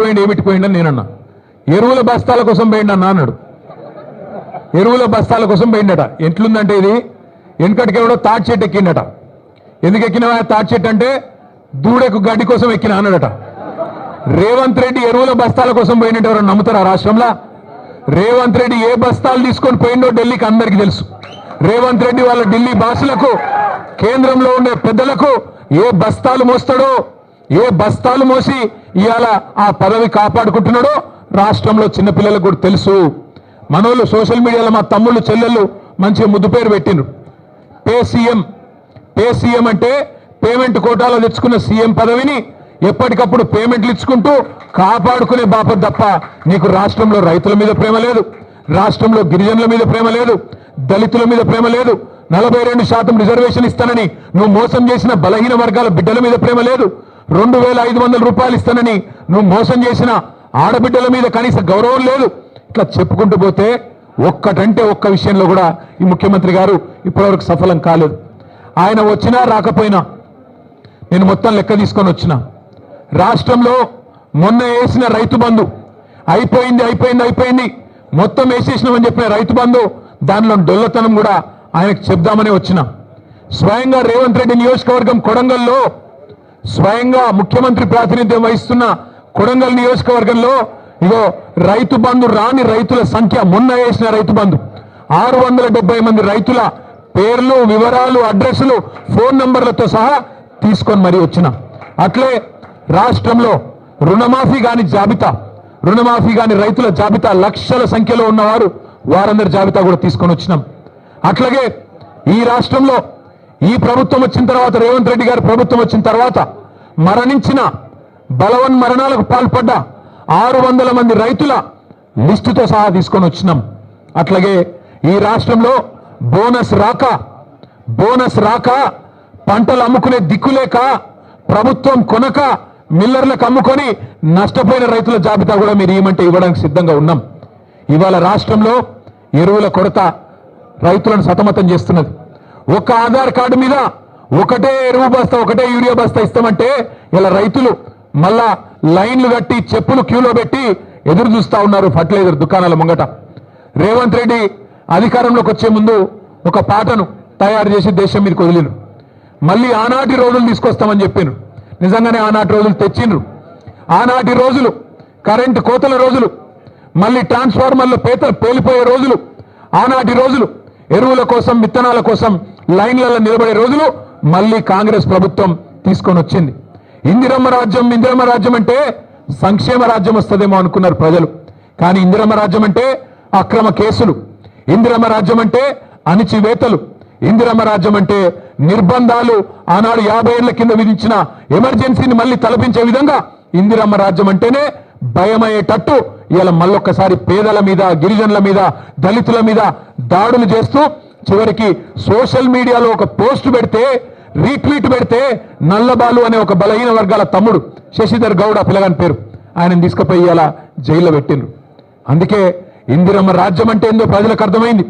పోయిండు ఏమిటి పోయిండని నేనన్నా. ఎరువుల బస్తాల కోసం పోయిండి అన్న అన్నాడు. ఎరువుల బస్తాల కోసం పోయిండట. ఎట్లుందంటే ఇది? వెనుకటికి ఎవడో తాటి చెట్టు ఎక్కిండట. ఎందుకు ఎక్కినవా? తాటి చెట్టు అంటే దూడకు గడ్డి కోసం ఎక్కిన అన్నాడట. రేవంత్ రెడ్డి ఎరువుల బస్తాల కోసం పోయినట్టు ఎవరు నమ్ముతారా రాష్ట్రంలో? రేవంత్ రెడ్డి ఏ బస్తాలు తీసుకొని పోయిండో ఢిల్లీకి అందరికీ తెలుసు. రేవంత్ రెడ్డి వాళ్ళ ఢిల్లీ భాషలకు కేంద్రంలో ఉండే పెద్దలకు ఏ బస్తాలు మోస్తాడో ఏ బస్తాలు మోసి ఇవాళ ఆ పదవి కాపాడుకుంటున్నాడో రాష్ట్రంలో చిన్నపిల్లలకు కూడా తెలుసు. మనోళ్ళు సోషల్ మీడియాలో మా తమ్ముళ్ళు చెల్లెళ్ళు మంచిగా ముద్దు పేరు పెట్టిండ్రు. పే సీఎం పే సీఎం అంటే పేమెంట్ కోటాలో తెచ్చుకున్న సీఎం పదవిని ఎప్పటికప్పుడు పేమెంట్లు ఇచ్చుకుంటూ కాపాడుకునే బాపర్ తప్ప నీకు రాష్ట్రంలో రైతుల మీద ప్రేమ లేదు రాష్ట్రంలో గిరిజనుల మీద ప్రేమ లేదు దళితుల మీద ప్రేమ లేదు నలభై రెండు శాతం రిజర్వేషన్ ఇస్తానని నువ్వు మోసం చేసిన బలహీన వర్గాల బిడ్డల మీద ప్రేమ లేదు రెండు వేల ఐదు వందల రూపాయలు ఇస్తానని నువ్వు మోసం చేసిన ఆడబిడ్డల మీద కనీస గౌరవం లేదు. ఇట్లా చెప్పుకుంటూ పోతే ఒక్కటంటే ఒక్క విషయంలో కూడా ఈ ముఖ్యమంత్రి గారు ఇప్పటివరకు సఫలం కాలేదు. ఆయన వచ్చినా రాకపోయినా నేను మొత్తం లెక్క తీసుకొని వచ్చిన. రాష్ట్రంలో మొన్న వేసిన రైతు బంధు అయిపోయింది అయిపోయింది అయిపోయింది. మొత్తం వేసేసినామని చెప్పిన రైతు బంధు దానిలో డొల్లతనం కూడా ఆయనకు చెప్దామని వచ్చిన. స్వయంగా రేవంత్ రెడ్డి నియోజకవర్గం కొడంగల్లో స్వయంగా ముఖ్యమంత్రి ప్రాతినిధ్యం వహిస్తున్న కొడంగల్ నియోజకవర్గంలో ఇగో రైతు బంధు రాని రైతుల సంఖ్య మొన్న వేసిన రైతు బంధు. ఆరు వందల డెబ్బై మంది రైతుల పేర్లు వివరాలు అడ్రస్లు ఫోన్ నంబర్లతో సహా తీసుకొని మరీ వచ్చిన. అట్లే రాష్ట్రంలో రుణమాఫీ కాని జాబితా రుణమాఫీ కాని రైతుల జాబితా లక్షల సంఖ్యలో ఉన్నవారు వారందరి జాబితా కూడా తీసుకొని వచ్చినాం. అట్లాగే ఈ రాష్ట్రంలో ఈ ప్రభుత్వం వచ్చిన తర్వాత రేవంత్ రెడ్డి గారి ప్రభుత్వం వచ్చిన తర్వాత మరణించిన బలవన్ మరణాలకు పాల్పడ్డ ఆరు వందల మంది రైతుల లిస్టుతో సహా తీసుకొని వచ్చినాం. అట్లాగే ఈ రాష్ట్రంలో బోనస్ రాక బోనస్ రాక పంటలు అమ్ముకునే దిక్కులేక ప్రభుత్వం కొనక మిల్లర్లకు అమ్ముకొని నష్టపోయిన రైతుల జాబితా కూడా మీరు ఏమంటే ఇవ్వడానికి సిద్ధంగా ఉన్నాం. ఇవాళ రాష్ట్రంలో ఎరువుల కొరత రైతులను సతమతం చేస్తున్నది. ఒక ఆధార్ కార్డు మీద ఒకటే ఎరువు బస్తా ఒకటే యూరియా బస్తా ఇస్తామంటే ఇలా రైతులు మళ్ళా లైన్లు కట్టి చెప్పులు క్యూలో పెట్టి ఎదురు చూస్తా ఉన్నారు ఫర్టిలైజర్ దుకాణాల ముంగట. రేవంత్ రెడ్డి అధికారంలోకి వచ్చే ముందు ఒక పాటను తయారు చేసి దేశం మీదకి వదిలిను మళ్ళీ ఆనాటి రోజులు తీసుకొస్తామని చెప్పాను నిజంగానే ఆనాటి రోజులు తెచ్చిండ్రు. ఆనాటి రోజులు కరెంటు కోతల రోజులు మళ్ళీ ట్రాన్స్ఫార్మర్లు పేత పేలిపోయే రోజులు ఆనాటి రోజులు ఎరువుల కోసం విత్తనాల కోసం లైన్లలో నిలబడే రోజులు మళ్ళీ కాంగ్రెస్ ప్రభుత్వం తీసుకొని వచ్చింది. ఇందిరమ్మ రాజ్యం ఇందిరమ్మ రాజ్యం అంటే సంక్షేమ రాజ్యం వస్తుందేమో అనుకున్నారు ప్రజలు. కానీ ఇందిరమ్మ రాజ్యం అంటే అక్రమ కేసులు. ఇందిరమ్మ రాజ్యం అంటే అణిచివేతలు. ఇందిరమ్మ రాజ్యం అంటే నిర్బంధాలు ఆనాడు యాభై ఏళ్ళ కింద విధించిన ఎమర్జెన్సీని మళ్ళీ తలపించే విధంగా ఇందిరమ్మ రాజ్యం అంటేనే భయమయ్యేటట్టు ఇలా మళ్ళొక్కసారి పేదల మీద గిరిజనుల మీద దళితుల మీద దాడులు చేస్తూ చివరికి సోషల్ మీడియాలో ఒక పోస్ట్ పెడితే రీట్వీట్ పెడితే నల్లబాలు అనే ఒక బలహీన వర్గాల తమ్ముడు శశిధర్ గౌడ పిల్లగాని పేరు. ఆయన తీసుకుపోయి ఇలా జైల్లో పెట్టిండ్రు. అందుకే ఇందిరమ్మ రాజ్యం అంటే ఏందో ప్రజలకు అర్థమైంది.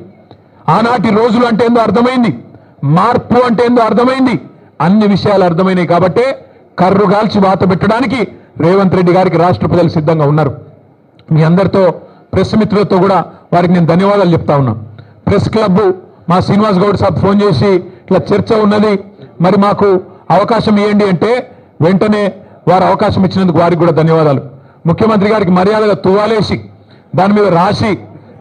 ఆనాటి రోజులు అంటే ఏందో అర్థమైంది. మార్పు అంటే ఏందో అర్థమైంది. అన్ని విషయాలు అర్థమైనాయి కాబట్టే కర్రుగాల్చి వాత పెట్టడానికి రేవంత్ రెడ్డి గారికి రాష్ట్ర ప్రజలు సిద్ధంగా ఉన్నారు. మీ అందరితో ప్రెస్ మిత్రులతో కూడా వారికి నేను ధన్యవాదాలు చెప్తా ఉన్నాను ప్రెస్ క్లబ్ మా శ్రీనివాస్ గౌడ్ సాబ్ ఫోన్ చేసి ఇట్లా చర్చ ఉన్నది మరి మాకు అవకాశం ఇవ్వండి అంటే వెంటనే వారు అవకాశం ఇచ్చినందుకు వారికి కూడా ధన్యవాదాలు. ముఖ్యమంత్రి గారికి మర్యాదగా తువాలేసి దాని మీద రాసి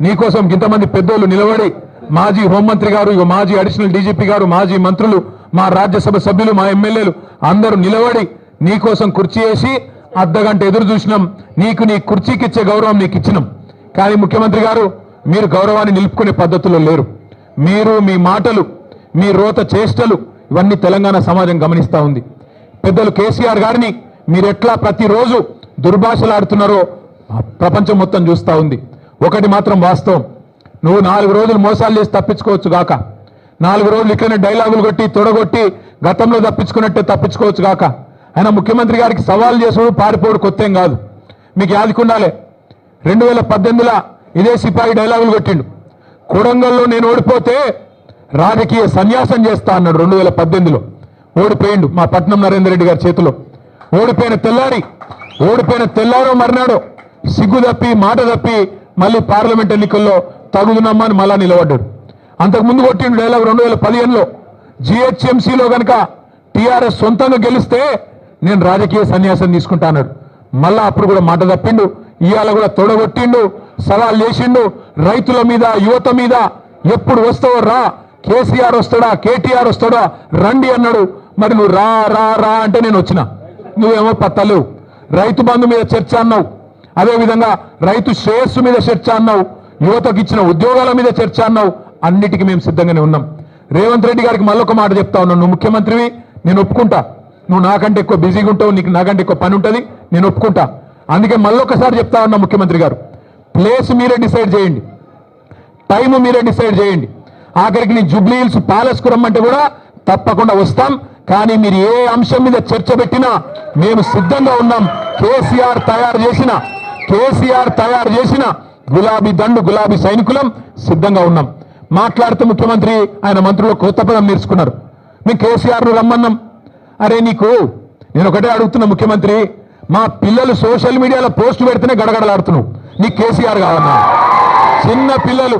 నీకోసం ఇంతమంది పెద్దోళ్ళు నిలబడి మాజీ హోంమంత్రి గారు మాజీ అడిషనల్ డీజీపీ గారు మాజీ మంత్రులు మా రాజ్యసభ సభ్యులు మా ఎమ్మెల్యేలు అందరూ నిలబడి నీకోసం కుర్చీ వేసి అర్ధగంట ఎదురు చూసినాం. నీకు నీ కుర్చీకి ఇచ్చే గౌరవం నీకు ఇచ్చినాం. కానీ ముఖ్యమంత్రి గారు మీరు గౌరవాన్ని నిలుపుకునే పద్ధతుల్లో లేరు. మీరు మీ మాటలు మీ రోత చేష్టలు ఇవన్నీ తెలంగాణ సమాజం గమనిస్తూ ఉంది. పెద్దలు కేసీఆర్ గారిని మీరు ఎట్లా ప్రతిరోజు దుర్భాషలాడుతున్నారో ప్రపంచం మొత్తం చూస్తా ఉంది. ఒకటి మాత్రం వాస్తవం. నువ్వు నాలుగు రోజులు మోసాలు చేసి తప్పించుకోవచ్చు గాక. నాలుగు రోజులు ఇక్కడనే డైలాగులు కొట్టి తొడగొట్టి గతంలో తప్పించుకున్నట్టే తప్పించుకోవచ్చు గాక. ఆయన ముఖ్యమంత్రి గారికి సవాల్ చేసుడు పారిపోడు కొత్తేం కాదు. మీకు యాదికుండాలే. రెండు వేల పద్దెనిమిదిలో ఇదే సిపాయి డైలాగులు కొట్టిండు. కొడంగల్లో నేను ఓడిపోతే రాజకీయ సన్యాసం చేస్తా అన్నాడు రెండు వేల పద్దెనిమిదిలో. ఓడిపోయిండు మా పట్నం నరేందర్ రెడ్డి గారి చేతిలో. ఓడిపోయిన తెల్లారి ఓడిపోయిన తెల్లారో మర్నాడు సిగ్గు తప్పి మాట తప్పి మళ్ళీ పార్లమెంట్ ఎన్నికల్లో తగుదునమ్మా అని మళ్ళా నిలబడ్డాడు. అంతకు ముందు కొట్టిండు డైలాగ్ రెండు వేల పదిహేనులో. జిహెచ్ఎంసీలో కనుక టీఆర్ఎస్ సొంతంగా గెలిస్తే నేను రాజకీయ సన్యాసం తీసుకుంటా అన్నాడు. మళ్ళా అప్పుడు కూడా మాట తప్పిండు ఇవాళ కూడా తొడగొట్టిండు సవాల్ చేసిండు. రైతుల మీద యువత మీద ఎప్పుడు వస్తావో రా. కేసీఆర్ వస్తాడా? కేటీఆర్ వస్తాడా? రండి అన్నాడు. మరి నువ్వు రా రా రా అంటే నేను వచ్చిన. నువ్వేమో పత్తలేవు రైతు బంధు మీద చర్చ అన్నావు. అదేవిధంగా రైతు శ్రేయస్సు మీద చర్చ అన్నావు. యువతకు ఇచ్చిన ఉద్యోగాల మీద చర్చ అన్నావు. అన్నిటికీ మేము సిద్ధంగానే ఉన్నాం. రేవంత్ రెడ్డి గారికి మళ్ళొక మాట చెప్తా ఉన్నాను నువ్వు ముఖ్యమంత్రివి నేను ఒప్పుకుంటా. నువ్వు నాకంటే ఎక్కువ బిజీగా ఉంటావు నీకు నాకంటే ఎక్కువ పని ఉంటుంది నేను ఒప్పుకుంటా. అందుకే మళ్ళొకసారి చెప్తా ఉన్నా ముఖ్యమంత్రి గారు. ప్లేస్ మీరే డిసైడ్ చేయండి. టైం మీరే డిసైడ్ చేయండి. ఆఖరికి నేను జూబ్లీ హిల్స్ ప్యాలెస్కు రమ్మంటే కూడా తప్పకుండా వస్తాం. కానీ మీరు ఏ అంశం మీద చర్చ పెట్టినా మేము సిద్ధంగా ఉన్నాం. కేసీఆర్ తయారు చేసిన కేసీఆర్ తయారు చేసిన గులాబీ దండు గులాబీ సైనికులం సిద్ధంగా ఉన్నాం. మాట్లాడుతూ ముఖ్యమంత్రి ఆయన మంత్రులు కొత్త పదం నేర్చుకున్నారు. మేము కేసీఆర్ను రమ్మన్నాం. అరే నీకు నేను ఒకటే అడుగుతున్నా ముఖ్యమంత్రి మా పిల్లలు సోషల్ మీడియాలో పోస్ట్ పెడితేనే గడగడలాడుతున్నావు. నీకు కేసీఆర్ కావన్నా చిన్న పిల్లలు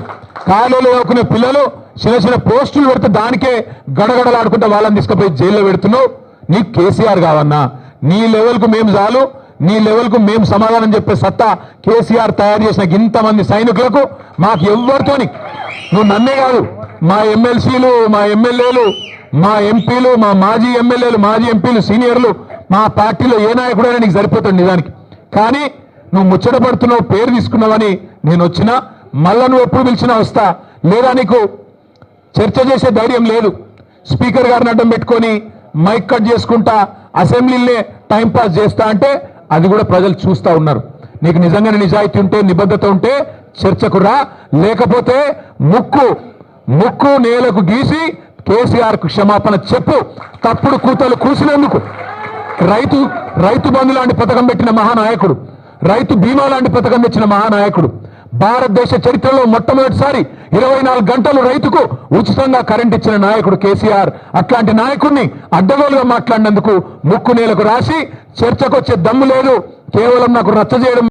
కాలేలు చదువుకునే పిల్లలు చిన్న చిన్న పోస్టులు పెడితే దానికే గడగడలాడుకుంటే వాళ్ళని తీసుకుపోయి జైల్లో పెడుతున్నావు. నీకు కేసీఆర్ కావన్నా నీ లెవెల్కు మేము చాలు నీ లెవెల్కు మేము సమాధానం చెప్పే సత్తా కేసీఆర్ తయారు చేసిన ఇంతమంది సైనికులకు మాకు ఎవరితోని నువ్వు నన్నే కాదు మా ఎమ్మెల్సీలు మా ఎమ్మెల్యేలు మా ఎంపీలు మా మాజీ ఎమ్మెల్యేలు మాజీ ఎంపీలు సీనియర్లు మా పార్టీలో ఏ నాయకుడైనా నీకు సరిపోతుంది నిజానికి. కానీ నువ్వు ముచ్చటపడుతున్నావు పేరు తీసుకున్నావని నేను వచ్చినా మళ్ళా నువ్వు ఎప్పుడు పిలిచినా వస్తా. లేదా నీకు చర్చ చేసే ధైర్యం లేదు. స్పీకర్ గారిని అడ్డం పెట్టుకొని మైక్ కట్ చేసుకుంటా అసెంబ్లీలే టైం పాస్ చేస్తా అంటే అది కూడా ప్రజలు చూస్తా ఉన్నారు. నీకు నిజంగానే నిజాయితీ ఉంటే నిబద్ధత ఉంటే చర్చకు రా. లేకపోతే ముక్కు ముక్కు నేలకు గీసి కేసీఆర్కు క్షమాపణ చెప్పు. తప్పుడు కూతలు కూసినందుకు రైతు రైతు బంధు లాంటి పథకం పెట్టిన మహానాయకుడు. రైతు బీమా లాంటి పథకం తెచ్చిన మహానాయకుడు. భారతదేశ చరిత్రలో మొట్టమొదటిసారి ఇరవై నాలుగు గంటలు రైతుకు ఉచితంగా కరెంట్ ఇచ్చిన నాయకుడు కేసీఆర్. అట్లాంటి నాయకుడిని అడ్డగోలుగా మాట్లాడినందుకు ముక్కు నేలకు రాసి చర్చకొచ్చే దమ్ము లేదు. కేవలం నాకు రచ్చ చేయడం